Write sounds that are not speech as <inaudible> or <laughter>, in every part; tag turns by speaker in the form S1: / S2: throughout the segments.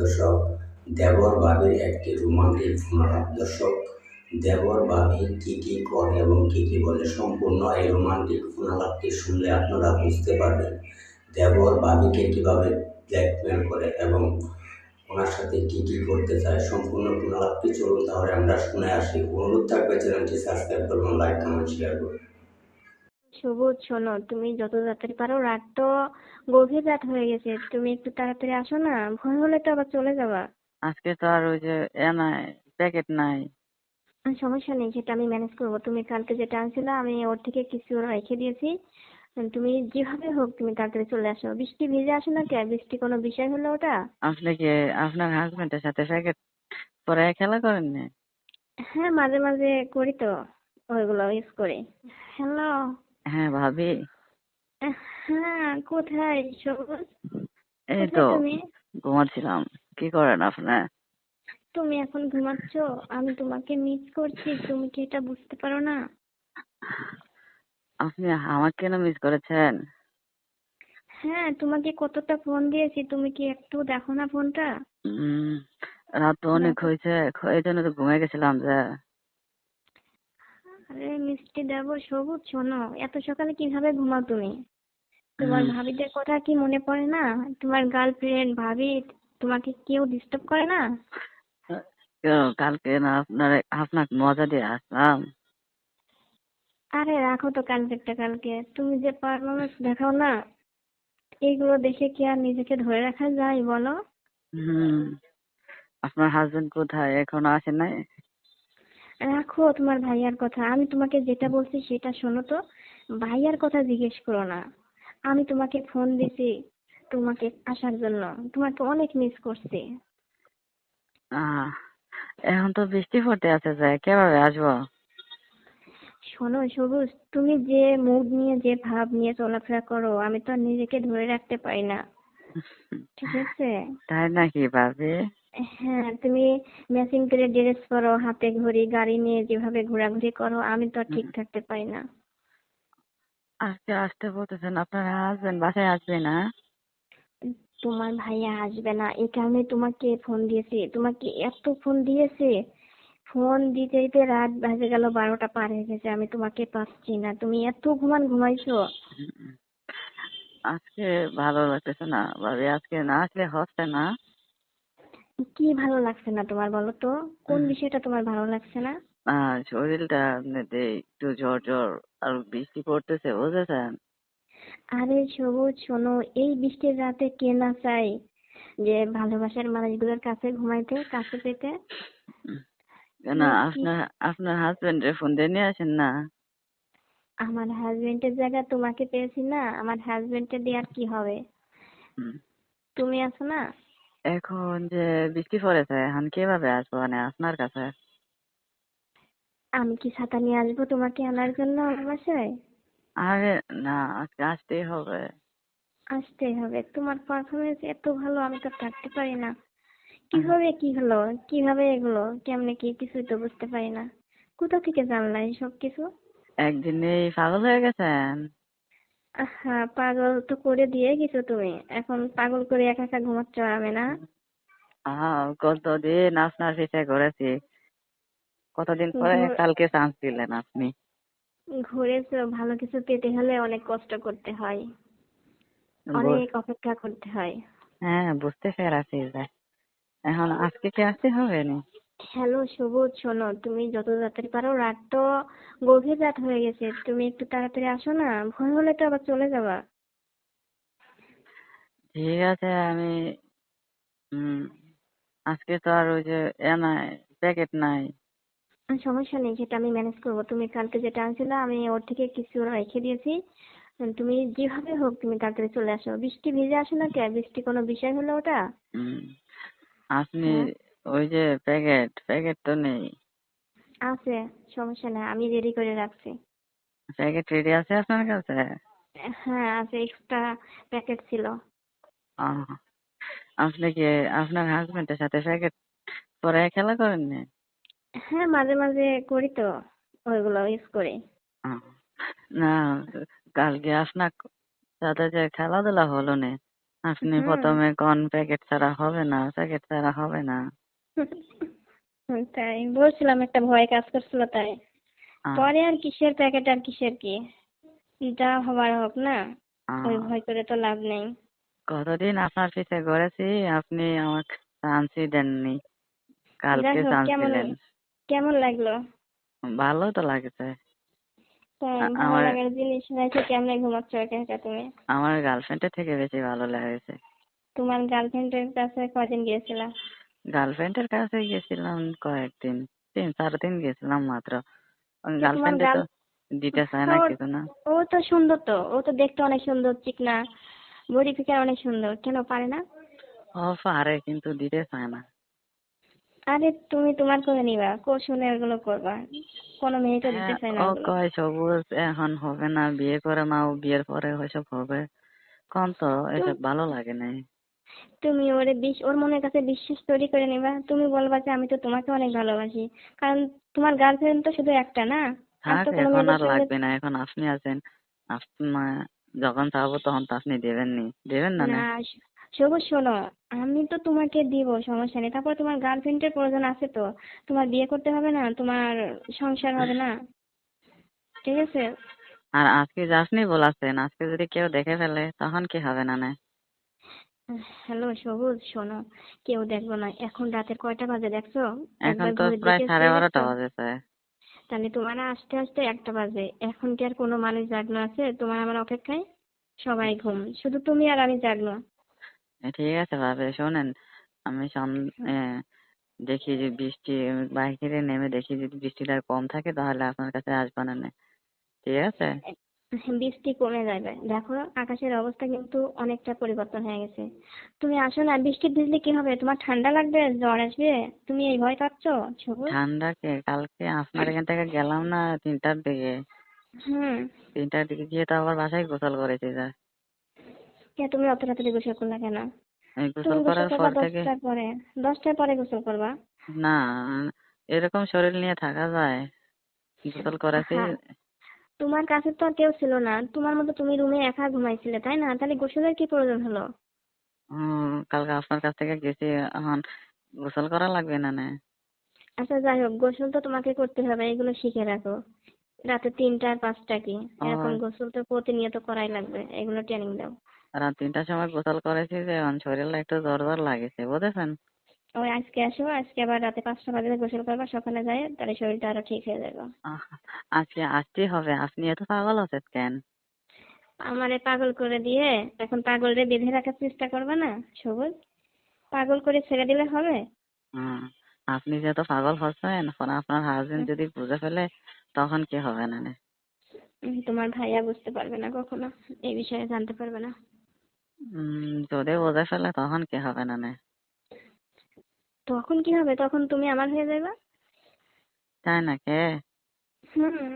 S1: দর্শক, দেবর বাবির একটি রোমান্টিক ফোনালাপ দর্শক। দেবর বাবি কি কি করে এবং কি কি বলে সম্পূর্ণ এই রোমান্টিক ফোনালাপটি শুনলে আপনারা বুঝতে পারবেন। দেবর বাবিকে কীভাবে ব্ল্যাকমেল করে এবং ওনার সাথে কি কি করতে চায় সম্পূর্ণ ফোনালাপটি চলুন তাহলে আমরা শুনে আসি। অনুরোধ থাকবে চ্যানেলটি সাবস্ক্রাইব করবেন লাইক কমেন্ট শেয়ার করবেন।
S2: সবুজ শোনো তুমি যত তাড়াতাড়ি পারো রাত তো গভীর রাত হয়ে গেছে তুমি একটু তাড়াতাড়ি আসো না ভয় হলে তো আবার চলে যাবা।
S3: আজকে তো আর ওই যে এ নাই প্যাকেট নাই।
S2: সমস্যা নেই সেটা আমি ম্যানেজ করব। তুমি কালকে যেটা আনছিলে আমি ওর থেকে কিছু রেখে দিয়েছি। তুমি যেভাবে হোক তুমি তাড়াতাড়ি চলে আসো। বৃষ্টি ভিজে আসো না কে? বৃষ্টি কোনো বিষয় হলো ওটা?
S3: আপনি কি আপনার হাজবেন্ডের সাথে প্যাকেট পরে খেলা করেন না?
S2: হ্যাঁ মাঝে মাঝে করি তো ওইগুলো ইউজ করি। হ্যালো
S3: হ্যাঁ ভাবি।
S2: হ্যাঁ কোথায়? সবুজ?
S3: এই তো ঘুমাচ্ছিলাম। কি করেন আপনি?
S2: তুমি এখন ঘুমাচ্ছ? আমি তোমাকে মিস করছি তুমি কি এটা বুঝতে পারো না?
S3: আপনি আমাকে কেন মিস করেছেন?
S2: হ্যাঁ তোমাকে কতটা ফোন দিয়েছি তুমি কি একটু দেখো না ফোনটা
S3: রাত তো অনেক হয়েছে এই জন্য তো ঘুমিয়ে গেছিলাম যে।
S2: আরে মিষ্টি দেবো সবুজ শোনো এত সকালে কীভাবে ঘুমাও তুমি? তোমার। ভাবিদের কথা কি মনে পড়ে না? তোমার গার্লফ্রেন্ড ভাবি তোমাকে কেউ ডিস্টার্ব করে না?
S3: কালকে না আপনার আপনাকে মজা দিয়ে আসলাম।
S2: আরে রাখো তো কালকেরটা কালকে। তুমি যে পারফরমেন্স দেখাও না এইগুলো দেখে কি আর নিজেকে ধরে রাখা যায় বলো?
S3: হুম। আপনার হাজবেন্ড কোথায়? এখনও আসে নাই?
S2: রাখো তোমার ভাইয়ার কথা। আমি তোমাকে যেটা বলছি সেটা শোনো তো। ভাইয়ার কথা জিজ্ঞেস করো না। আমি তোমাকে ফোন দিছি তোমাকে আসার জন্য। তোমাকে অনেক মিস করছি।
S3: এখন তো বৃষ্টি পড়তে আছে যে কীভাবে আসব?
S2: শোনো সবুজ তুমি যে মুড নিয়ে যে ভাব নিয়ে চলাফেরা করো আমি তো আর নিজেকে ধরে রাখতে পারি না। ঠিক আছে?
S3: তাই নাকি ভাবি?
S2: হ্যাঁ তুমি ম্যাচিং করে ড্রেস পরো হাতে ঘড়ি গাড়ি নিয়ে যেভাবে ঘোরাঘুরি করো আমি তো আর ঠিক থাকতে পারি না।
S3: আজকে আসতে বলতেছেন আপনার হাজবেন্ড বাসায় আসবে না?
S2: তোমার ভাইয়া আসবে না এই কারণে তোমাকে ফোন দিয়েছি। তোমাকে এত ফোন দিয়েছে ফোন দিতে দিতে রাত বাজে গেল বারোটা পার হয়ে গেছে আমি তোমাকে পাচ্ছি না। তুমি এত ঘুমান ঘুমাইছো।
S3: আজকে ভালো লাগতেছে না ভাবি আজকে না আসলে হচ্ছে না।
S2: কি ভালো লাগছে না তোমার বলো তো? কোন বিষয়টা তোমার ভালো লাগছে না?
S3: শরীরটা একটু জ্বর জ্বর আর বৃষ্টি পড়তেছে বুঝেছেন?
S2: আরে সবুজ শোনো এই বৃষ্টির রাতে কে না চাই যে ভালোবাসার মানুষগুলোর কাছে ঘুমাইতে কাছে পেতে?
S3: কেন আপনার আপনার হাজবেন্ডের ফোন দিয়ে নিয়ে আসেন না?
S2: আমার হাজবেন্ডের জায়গা তোমাকে পেয়েছি না আমার হাজবেন্ড হাজবেন্ডের দিয়ে আর কি হবে? তুমি আছো না?
S3: এখন যে বৃষ্টি পড়েছে এখন কীভাবে আসব? মানে আপনার কাছে?
S2: আমি কি ছাতা নিয়ে আসব তোমাকে আনার জন্য আমার বাসায়?
S3: আরে না আজকে আসতেই হবে।
S2: আসতেই হবে। তোমার পারফরমেন্স এত ভালো আমি তো থাকতে পারি না। কীভাবে কি হলো? কীভাবে এগুলো? কেমনে কি? কিছুই তো বুঝতে পারি না। কোথা থেকে জানলা সব কিছু
S3: একদিনেই পাগল হয়ে গেছেন?
S2: হ্যাঁ পাগল তো করে দিয়ে গেছো তুমি। এখন পাগল করে একা একা ঘুমাচ্ছ আরামে না।
S3: কতদিন আপনার পিছে ঘুরেছি। কতদিন পরে কালকে চান্স দিলেন আপনি।
S2: ঘুরেছো ভালো কিছু পেতে হলে অনেক কষ্ট করতে হয়। অনেক অপেক্ষা করতে হয়।
S3: হ্যাঁ বুঝতে পেরেছি এখন আজকে কি আসতে হবে না?
S2: হ্যালো সবুজ শোনো তুমি যত তাড়াতাড়ি পারো রাত তো গভীর রাত হয়ে গেছে তুমি একটু তাড়াতাড়ি আসো না ভয় হলে তো আবার চলে যাবা।
S3: ঠিক আছে আমি আজকে তো আর ওই যে এ নাই প্যাকেট নাই।
S2: সমস্যা নেই সেটা আমি ম্যানেজ করব। তুমি কালকে যেটা আনছিলে আমি ওর থেকে কিছু রেখে দিয়েছি। তুমি যেভাবে হোক তুমি তাড়াতাড়ি চলে আসো। বৃষ্টি ভিজে আসো না কে? বৃষ্টি কোনো বিষয় হলো ওটা?
S3: আপনি। ওই যে প্যাকেট প্যাকেট তো নেই।
S2: আছে সমস্যা নেই আমি রেডি করে রাখছি।
S3: প্যাকেট রেডি আছে আপনার কাছে?
S2: হ্যাঁ আছে এক্সট্রা প্যাকেট ছিল।
S3: আপনি কি আপনার হাজবেন্ডের সাথে প্যাকেট পরে খেলা করেন না
S2: হ্যাঁ মাঝে মাঝে করি তো ওইগুলো ইউজ করি।
S3: না কালকে আপনার সাথে যে খেলাধুলা হলো না আপনি প্রথমে কোন প্যাকেট ছাড়া হবে না প্যাকেট ছাড়া হবে না।
S2: তাই। বলছিলাম একটা ভয় কাজ করছিল তাই। পরে আর কিসের প্যাকেট আর কিসের কি? যা হবার হোক না ওই ভয় করে তো লাভ নেই।
S3: কতদিন আপনার পিছে ঘুরেছি আপনি আমাকে চান্সই দেননি। কালকে চান্স
S2: কেমন
S3: দিলেন।
S2: কেমন লাগল?
S3: ভালো তো লাগছে। আমার-
S2: জিনিস রেখে কেমনে ঘুমাচ্ছ একা একা তুমি।
S3: আমার গার্লফ্রেন্ডের থেকে বেশি ভালো লাগছে।
S2: তোমার গার্লফ্রেন্ডের কাছে কদিন গিয়েছিলা?
S3: গার্লফ্রেন্ডের কাছে গেছিলাম কয়েকদিন তিন চার দিন গেছিলাম মাত্র। গার্লফ্রেন্ডে তো দিতে চায় না কিছু না।
S2: ও তো সুন্দর তো ও তো দেখতে অনেক সুন্দর চিকনা। বডি ফিগার অনেক সুন্দর কেন পারে না?
S3: ও পারে কিন্তু দিতে চায় না।
S2: আরে তুমি তোমার করে নিবা কৌশলে এগুলো করবা। কোনো মেয়ে তো দিতে চায় না
S3: হ্যাঁ, ও কয় সবুজ এখন হবে না বিয়ে করে নাও বিয়ের পরে ওইসব হবে। কোন তো এসব ভালো লাগে নাই।
S2: তুমি ওরে বিশ ওর মনের কাছে বিশ্বাস তৈরি করে নিবা। তুমি বলবা যে আমি তো তোমাকে অনেক ভালোবাসি। কারণ তোমার গার্লফ্রেন্ড তো শুধু একটা না?
S3: এখন আর লাগবে না। এখন আপনি আছেন যখন চাবো তখন তো আপনি দেবেন না। না
S2: না? স- সবুজ শোনো আমি তো তোমাকে দিব সমস্যা নেই। তারপর তোমার গার্লফ্রেন্ডের প্রয়োজন আছে তো? তোমার বিয়ে করতে হবে না? তোমার সংসার হবে না? ঠিক আছে?
S3: আর আজকে যে আপনি বলাছেন আজকে যদি কেউ দেখে ফেলে তখন কি হবে না না
S2: হ্যালো সবুজ শোনো কেউ দেখব না। এখন রাতের কয়টা বাজে দেখছ?
S3: এখন তো প্রায় সাড়ে বারোটা? বাজেছে।
S2: তাহলে তোমার আসতে আসতে একটা বাজে। এখন কি আর কোনো মানুষ জাগলো আছে? তোমার আমার অপেক্ষায় সবাই ঘুম। শুধু তুমি আর আমি জাগলো।
S3: ঠিক আছে ভাবে শোনেন আমি সন- দেখি যে বৃষ্টি বাইরে নেমে দেখি যদি বৃষ্টিটা কম থাকে তাহলে আপনার কাছে আসব না ঠিক আছে?
S2: বৃষ্টি কমে যাবে। দেখো আকাশের অবস্থা কিন্তু অনেকটা পরিবর্তন হয়ে গেছে। তুমি আসো না বৃষ্টি ভিজলে কি হবে? তোমার ঠান্ডা লাগবে? জ্বর আসবে? তুমি এই ভয় পাচ্ছ?
S3: ঠান্ডা কে? কালকে আপনার এখান থেকে গেলাম না তিনটার দিকে।
S2: হুম।
S3: তিনটার দিকে গিয়ে তো আবার বাসায় গোসল করেছি স্যার।
S2: কে তুমি অত রাত্রে গোসল করলা কেন?
S3: গোসল করার পর থেকে
S2: দশটার পরে। দশটার পরে গোসল করবা?
S3: না এরকম শরীর নিয়ে থাকা যায়। গোসল
S2: হ্যাঁ। তোমার কাছে তো কেউ ছিল না। তোমার মতো তুমি রুমে একা ঘুমাইছিলে তাই না? তাহলে গোসলের কি প্রয়োজন হলো?
S3: কালকে আপনার কাছ থেকে গেছি এখন গোসল করা লাগবে না না?
S2: আচ্ছা যাই হোক গোসল তো তোমাকে করতে হবে এগুলো শিখে রাখো। রাতে তিনটা আর পাঁচটা কি? এরকম গোসল তো প্রতিনিয়ত করাই লাগবে এগুলো ট্রেনিং দাও।
S3: রাত তিনটার সময় গোসল করেছি যে এখন শরীরটা একটু জ্বর জ্বর লাগেছে বুঝেছেন?
S2: ওই আজকে আসো আজকে আবার রাতে পাঁচটা বাজে গোসল করবা সকালে যায় তাহলে শরীরটা আরও ঠিক হয়ে যাবে।
S3: আজকে আসতেই হবে আপনি এত পাগল আছেন কেন?
S2: আমারে পাগল করে দিয়ে এখন পাগল রে বেঁধে রাখার চেষ্টা করবে না সবুজ? পাগল করে ছেড়ে দিলে হবে?
S3: আপনি যে এত পাগল হচ্ছেন আপনার হাজবেন্ড যদি বুঝে ফেলে তখন কি হবে না?
S2: তোমার ভাইয়া বুঝতে পারবে না কখনো এই বিষয়ে জানতে পারবে না।
S3: যদি বুঝে ফেলে তখন কি হবে না নে?
S2: তখন কি হবে? তখন তুমি আমার হয়ে যাবে
S3: তাই না কে?
S2: হুম।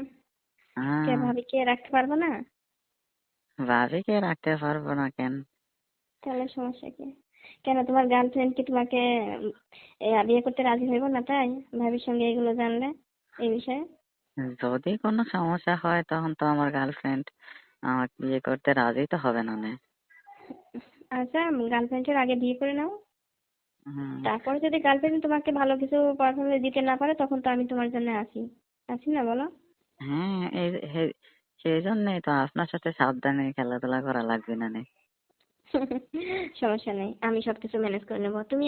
S2: কে ভাবি কে রাখতে পারব না?
S3: ভাবিকে রাখতে পারব না কেন?
S2: তাহলে সমস্যা কি? কেন তোমার গার্লফ্রেন্ড কি তোমাকে বিয়ে করতে রাজি হইব না তাই? ভাবির সঙ্গে এগুলো জানলে এই বিষয়ে?
S3: যদি কোনো সমস্যা হয় তখন তো আমার গার্লফ্রেন্ড আমাকে বিয়ে করতে রাজি তো হবে না?
S2: আচ্ছা গার্লফ্রেন্ডের আগে বিয়ে করে নাও। তারপরে যদি গার্লফ্রেন্ড তোমাকে ভালো কিছু পারফরমেন্স দিতে না পারে তখন তো আমি তোমার জন্য আছি আছি না বলো?
S3: হ্যাঁ সেই জন্যই তো আপনার সাথে সাবধানে খেলাধুলা করা লাগবে না নে? <laughs>
S2: সমস্যা নেই আমি সবকিছু ম্যানেজ করে নেব। তুমি